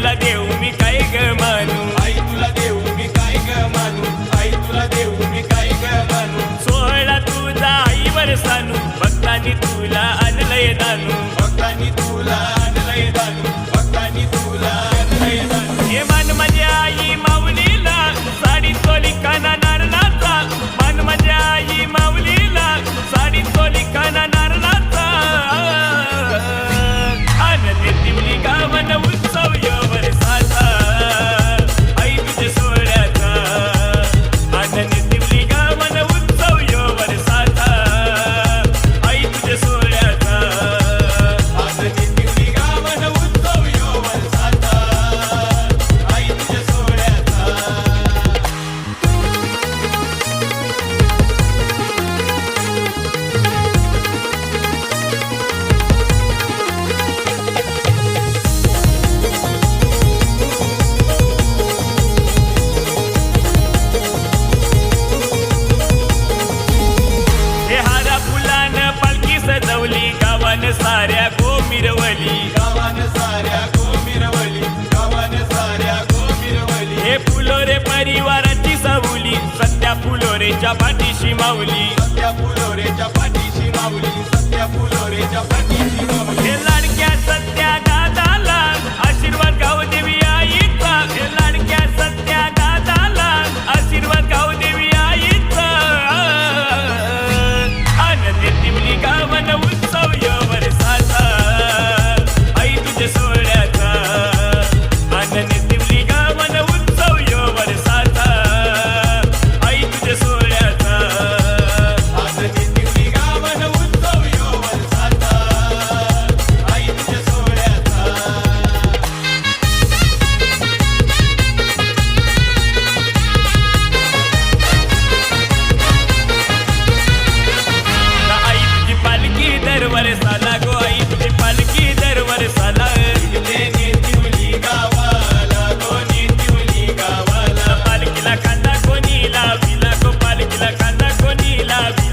तुला देऊ मी काय ग मानू? आई तुला देऊ मी काय ग मानू? आई तुला देऊ मी काय ग मानू? सोहळा तुझा आईवर सानू भक्तांनी तुला आणलंय दानू. भक्तांनी तुला गावान साऱ्या गोमिरवली. गावान साऱ्या गोमिरवली गावान साऱ्या गोमिरवली. हे फुलोरे परिवाराची सवली सध्या फुलोरेच्या पाठीशी माऊली. सत्या फुलोरेच्या पाठीशी माऊली सत्या फुलोरेच्या पाठीशी love